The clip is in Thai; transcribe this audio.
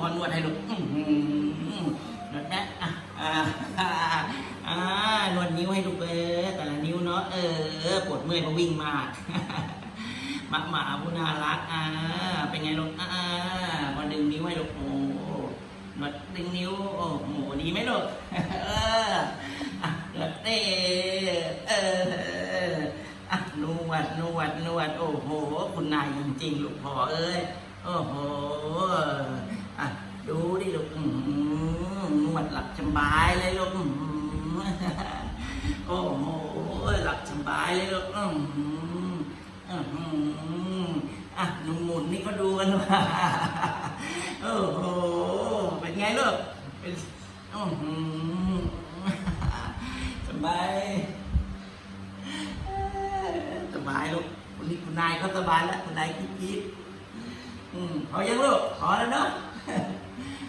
พอนวดให้ลูกอื้อหือนวดนะอะอ่าอ่านวดนิ้วให้ลูกเออแต่ละนิ้วเนาะเออปวดเมื่อยเพราะวิ่งมากหมาหมาผู้น่ารักอ่าเป็นไงลูกอ่ามาดึงนิ้วให้ลูกโอ้มาดึงนิ้วโอ้โหดีไหมลูกเอออะเออเออเออนวดนวดนวดโอ้โห คุณนายจริงๆลูกพ่อเอ้ยโอ้โหอะดูดิลูกอื้อหือน วดหลับสบายเลยลูกอื้อหือโอ้โหหลับสบายเลยลูกอื้อหืออื้อหืออะหนุ่มหมุนนี่ก็ดูกันว่าโอ้โหเป็นไงลูกเป็นอื้อหือสบายเอ้ยสบายลูกวันนี้คุณนายก็สบายแล้วคุณนายคิดคิดอืมพอยังลูกพอแล้วเนาะ